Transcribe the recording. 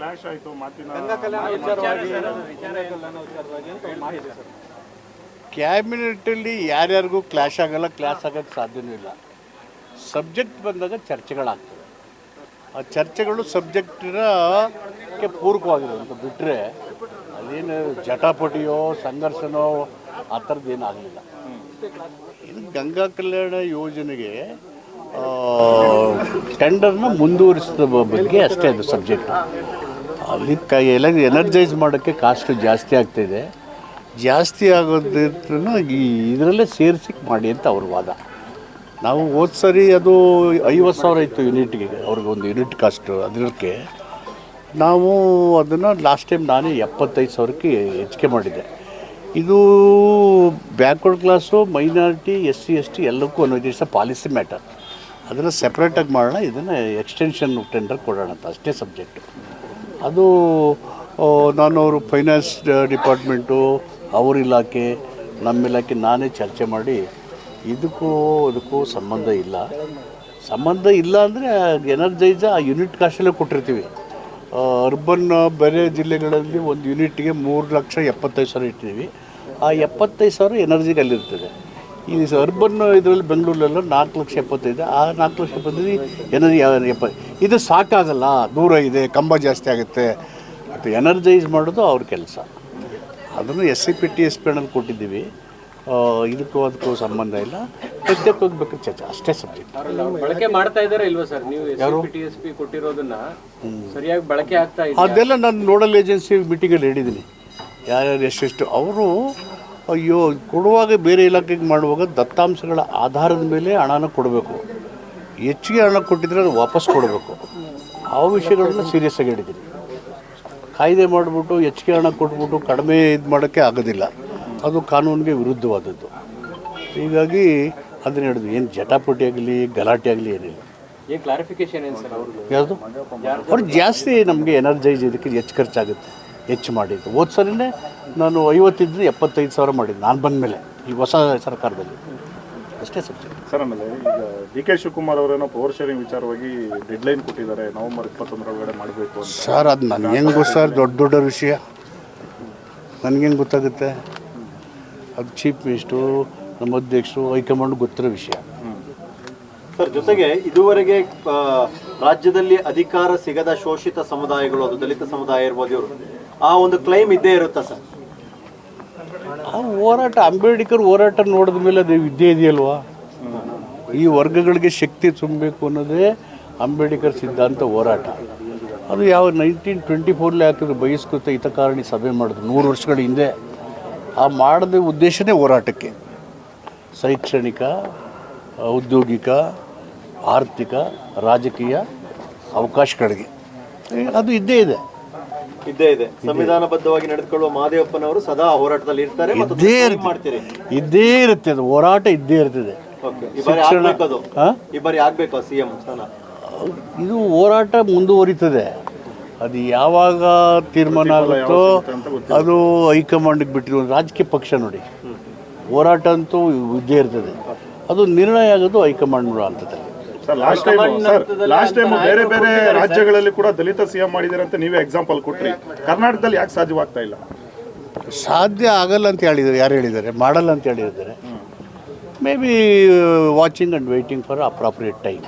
Clash ಆಯ್ತು ಮಾತಿನ ಕ್ಯಾಬಿನೆಟಲ್ಲಿ ಯಾರ್ಯಾರಿಗೂ clash ಆಗಲ್ಲ ಕ್ಲಾಶ್ ಆಗೋಕ್ಕೆ ಸಾಧ್ಯವೂ ಇಲ್ಲ. ಸಬ್ಜೆಕ್ಟ್ ಬಂದಾಗ ಚರ್ಚೆಗಳಾಗ್ತವೆ. ಆ ಚರ್ಚೆಗಳು ಸಬ್ಜೆಕ್ಟಿನ ಕ್ಕೆ ಪೂರಕವಾಗಿರುವಂಥ ಬಿಟ್ಟರೆ ಅದೇನು ಜಟಾಪಟಿಯೋ ಸಂಘರ್ಷನೋ ಆ ಥರದ್ದು ಏನೂ ಆಗಲಿಲ್ಲ. ಇದು ಗಂಗಾ ಕಲ್ಯಾಣ ಯೋಜನೆಗೆ ಆ, ಟೆಂಡರ್ನ ಮುಂದುವರಿಸಿದ ಬಗ್ಗೆ ಅಷ್ಟೇ ಅದು ಸಬ್ಜೆಕ್ಟು ಅಲ್ಲಿ ಕೈ ಎಲ್ಲ ಎನರ್ಜೈಸ್ ಮಾಡೋಕ್ಕೆ ಕಾಸ್ಟು ಜಾಸ್ತಿ ಆಗ್ತಿದೆ ಜಾಸ್ತಿ ಆಗೋದಿದ್ರೂ ಈ ಇದರಲ್ಲೇ ಸೇರಿಸಿ ಮಾಡಿ ಅಂತ ಅವ್ರ ವಾದ. ನಾವು ಹೋದ ಸರಿ ಅದು ಐವತ್ತು ಸಾವಿರ ಇತ್ತು ಯೂನಿಟ್ಗೆ ಅವ್ರಿಗೊಂದು ಯೂನಿಟ್ ಕಾಸ್ಟು ಅದಕ್ಕೆ ನಾವು ಅದನ್ನು ಲಾಸ್ಟ್ ಟೈಮ್ ನಾನೇ ಎಪ್ಪತ್ತೈದು ಸಾವಿರಕ್ಕೆ ಹೆಚ್ಚಿಗೆ ಮಾಡಿದ್ದೆ. ಇದು backward class minority S C S T ಎಲ್ಲಕ್ಕೂ ಅನ್ನೋದು ಪಾಲಿಸಿ ಮ್ಯಾಟರ್ ಅದನ್ನು ಸೆಪ್ರೇಟಾಗಿ ಮಾಡೋಣ, ಇದನ್ನು ಎಕ್ಸ್ಟೆನ್ಷನ್ ಟೆಂಡರ್ ಕೊಡೋಣ ಅಂತ, ಅಷ್ಟೇ ಸಬ್ಜೆಕ್ಟು ಅದು ನಾನು ಅವರು ಫೈನಾನ್ಸ್ ಡಿಪಾರ್ಟ್ಮೆಂಟು ಅವ್ರ ಇಲಾಖೆ, ನಮ್ಮ ಇಲಾಖೆ ನಾನೇ ಚರ್ಚೆ ಮಾಡಿ, ಇದಕ್ಕೂ ಅದಕ್ಕೂ ಸಂಬಂಧ ಇಲ್ಲ. ಸಂಬಂಧ ಇಲ್ಲ ಅಂದರೆ ಎನರ್ಜೈಸ್ ಆ ಯೂನಿಟ್ ಕಾಸ್ಟಲ್ಲೇ ಕೊಟ್ಟಿರ್ತೀವಿ. ಅರ್ಬನ್ ಬೇರೆ ಜಿಲ್ಲೆಗಳಲ್ಲಿ ಒಂದು ಯೂನಿಟ್ಗೆ ಮೂರು ಲಕ್ಷ ಎಪ್ಪತ್ತೈದು ಸಾವಿರ ಇಟ್ಟಿದ್ದೀವಿ. ಆ ಎಪ್ಪತ್ತೈದು ಸಾವಿರ ಎನರ್ಜಿಗೆ ಅಲ್ಲಿರ್ತದೆ. ಈ ಅರ್ಬನ್ ಇದರಲ್ಲಿ ಬೆಂಗಳೂರಲ್ಲ ನಾಲ್ಕು ಲಕ್ಷ ಎಪ್ಪತ್ತೈದು ಆ ನಾಲ್ಕು ಲಕ್ಷ ಎಪ್ಪತ್ತೈದು ಎನರ್ಜಿ ಎಪ್ಪ ಇದು ಸಾಕಾಗಲ್ಲ ದೂರ ಇದೆ ಕಂಬ ಜಾಸ್ತಿ ಆಗುತ್ತೆ. ಮತ್ತು ಎನರ್ಜೈಸ್ ಮಾಡೋದು ಅವ್ರ ಕೆಲಸ. ಅದನ್ನು S C P T S P ಕೊಟ್ಟಿದ್ದೀವಿ. ಇದಕ್ಕೂ ಅದಕ್ಕೂ ಸಂಬಂಧ ಇಲ್ಲ. ಪ್ರತ್ಯೇಕ ಹೋಗ್ಬೇಕು ಚರ್ಚೆ ಅಷ್ಟೇ ಸಬ್ಜೆಕ್ಟ್ ಬಳಕೆ ಮಾಡ್ತಾ ಇದ್ದಾರೆ ಇಲ್ವಾ ಸರ್? ನೀವು ಯಾರು? ಟಿ ಎಸ್ ಪಿ ಕೊಟ್ಟಿರೋದನ್ನ ಸರಿಯಾಗಿ ಬಳಕೆ ಆಗ್ತಾ ಇದೆ ಅದೆಲ್ಲ ನಾನು ನೋಡಲ್ ಏಜೆನ್ಸಿ ಮೀಟಿಂಗಲ್ಲಿ ಹೇಳಿದ್ದೀನಿ. ಯಾರ್ಯಾರು ಎಷ್ಟೆಷ್ಟು ಅವರು ಅಯ್ಯೋ ಕೊಡುವಾಗ ಬೇರೆ ಇಲಾಖೆಗೆ ಮಾಡುವಾಗ ದತ್ತಾಂಶಗಳ ಆಧಾರದ ಮೇಲೆ ಹಣನ ಕೊಡಬೇಕು. ಹೆಚ್ಚಿಗೆ ಹಣ ಕೊಟ್ಟಿದ್ರೆ ಅದು ವಾಪಸ್ ಕೊಡಬೇಕು. ಆ ವಿಷಯಗಳನ್ನ ಸೀರಿಯಸ್ ಆಗಿ ಹೇಳಿದ್ದೀನಿ. ಕಾಯ್ದೆ ಮಾಡಿಬಿಟ್ಟು ಹೆಚ್ಚಿಗೆ ಹಣ ಕೊಟ್ಬಿಟ್ಟು ಕಡಿಮೆ ಇದು ಮಾಡೋಕ್ಕೆ ಆಗೋದಿಲ್ಲ. ಅದು ಕಾನೂನಿಗೆ ವಿರುದ್ಧವಾದದ್ದು. ಹೀಗಾಗಿ ಅದನ್ನ ಹೇಳಿದ್ವಿ. ಏನು ಜಟಾಪಟಿ ಆಗಲಿ ಗಲಾಟೆ ಆಗಲಿ ಏನಿಲ್ಲ. ಏನ್ ಕ್ಲಾರಿಫಿಕೇಶನ್ ಏನ್ ಸರ್ ಅವ್ರದ್ದು ಯಾವುದು ಅವ್ರು ಜಾಸ್ತಿ ನಮಗೆ ಎನರ್ಜೈಸ್ ಇದಕ್ಕೆ ಹೆಚ್ಚು ಖರ್ಚಾಗುತ್ತೆ. ಹೆಚ್ಚು ಮಾಡಿದ್ದು. ಹೋದ ಸರಿನೇ ನಾನು ಐವತ್ತಿದ್ರೆ ಎಪ್ಪತ್ತೈದು ಸಾವಿರ ಮಾಡಿದ್ದು. ನಾನು ಬಂದ ಮೇಲೆ ಈ ಹೊಸ ಸರ್ಕಾರದಲ್ಲಿ. ಅಷ್ಟೇ ಸರ್ ಸರ್ ಆಮೇಲೆ ಈಗ ಡಿ ಕೆ ಶಿವಕುಮಾರ್ ಅವರೇನೋ ಪವರ್ ಶೇರಿಂಗ್ ವಿಚಾರವಾಗಿ ಡೆಡ್ಲೈನ್ ಕೊಟ್ಟಿದ್ದಾರೆ. ನವೆಂಬರ್ ಇಪ್ಪತ್ತೊಂದರೊಳಗಡೆ ಮಾಡಬೇಕು ಅಂತ. ಸರ್ ಅದು ನನಗೆ ಹೆಂಗೆ ಗೊತ್ತು ಸರ್ ದೊಡ್ಡ ದೊಡ್ಡ ವಿಷಯ. ನನಗೇನು ಗೊತ್ತಾಗುತ್ತೆ? ಅದು ಚೀಫ್ ಮಿನಿಸ್ಟ್ರು ನಮ್ಮ ಅಧ್ಯಕ್ಷರು ಹೈಕಮಾಂಡ್ ಗೊತ್ತಿರೋ ವಿಷಯ. ಸರ್, ಜೊತೆಗೆ ಇದುವರೆಗೆ ರಾಜ್ಯದಲ್ಲಿ ಅಧಿಕಾರ ಸಿಗದ ಶೋಷಿತ ಸಮುದಾಯಗಳು, ಅದು ದಲಿತ ಸಮುದಾಯ ಇರ್ಬೋದು ಇವರು, ಆ ಒಂದು ಕ್ಲೈಮ್ ಇದ್ದೇ ಇರುತ್ತಾ ಸರ್? ಆ ಹೋರಾಟ, ಅಂಬೇಡ್ಕರ್ ಹೋರಾಟ ನೋಡಿದ ಮೇಲೆ ಅದು ವಿದ್ಯೆ ಇದೆಯಲ್ವಾ? ಈ ವರ್ಗಗಳಿಗೆ ಶಕ್ತಿ ತುಂಬಬೇಕು ಅನ್ನೋದೇ ಅಂಬೇಡ್ಕರ್ ಸಿದ್ಧಾಂತ ಹೋರಾಟ. ಅದು ಯಾವ ನೈನ್ಟೀನ್ ಟ್ವೆಂಟಿ ಫೋರ್ಲಿ ಹಾಕಿದ್ರು, ಬಹಿಷ್ಕೃತ ಹಿತಕಾರಣಿ ಸಭೆ ಮಾಡಿದ್ರು, ನೂರು ವರ್ಷಗಳ ಹಿಂದೆ. ಆ ಮಾಡಿದ ಉದ್ದೇಶನೇ ಹೋರಾಟಕ್ಕೆ. ಶೈಕ್ಷಣಿಕ, ಔದ್ಯೋಗಿಕ ಆರ್ಥಿಕ ರಾಜಕೀಯ ಅವಕಾಶಗಳಿಗೆ. ಅದು ಇದ್ದೇ ಇದೆ. ಇದ್ದೇ ಇದೆ. ಸಂವಿಧಾನಬದ್ಧವಾಗಿ ನಡೆದುಕೊಳ್ಳುವ ಮಹಾದೇವಪ್ಪನವರು ಸದಾ ಹೋರಾಟದಲ್ಲಿ ಇರ್ತಾರೆ ಮತ್ತು ಇದ್ದೇ ಮಾಡ್ತೀರಿ. ಇದ್ದೇ ಇರುತ್ತೆ ಅದು. ಹೋರಾಟ ಇದ್ದೇ ಇರ್ತದೆ. ಓಕೆ. ಈ ಬಾರಿ ಆಗ್ಬೇಕು ಅದು ಹಾ? ಈ ಬಾರಿ ಆಗ್ಬೇಕು ಸಿಎಂ ಸ್ಥಾನ? ಇದು ಹೋರಾಟ ಮುಂದುವರಿತದೆ. ಅದು ಯಾವಾಗ ತೀರ್ಮಾನ ಆಗುತ್ತೋ ಅದು ಹೈಕಮಾಂಡ್ಗೆ ಬಿಟ್ಟಿರೋ ರಾಜಕೀಯ ಪಕ್ಷ ನೋಡಿ. ಹೋರಾಟ ಅಂತೂ ಇದ್ದೇ ಇರ್ತದೆ. ಅದು ನಿರ್ಣಯ ಆಗೋದು high command ಅಂತದಲ್ಲಿ last time sir last time ಬೇರೆ ಬೇರೆ ರಾಜ್ಯಗಳಲ್ಲಿ ಕೂಡ ದಲಿತ ಸಿಎಂ ಮಾಡಿದ್ದಾರೆ ಅಂತ ನೀವೇ ಎಕ್ಸಾಂಪಲ್ ಕೊಟ್ರಿ. ಕರ್ನಾಟಕದಲ್ಲಿ ಯಾಕೆ ಸಾಧ್ಯವಾಗ್ತಾ ಇಲ್ಲ? ಸಾಧ್ಯ ಆಗಲ್ಲ ಅಂತ ಹೇಳಿದ್ದಾರೆ. ಯಾರು ಹೇಳಿದ್ದಾರೆ? ಮಾಡಲ್ಲ ಅಂತ ಹೇಳಿದ್ದಾರೆ. Maybe watching and waiting for appropriate time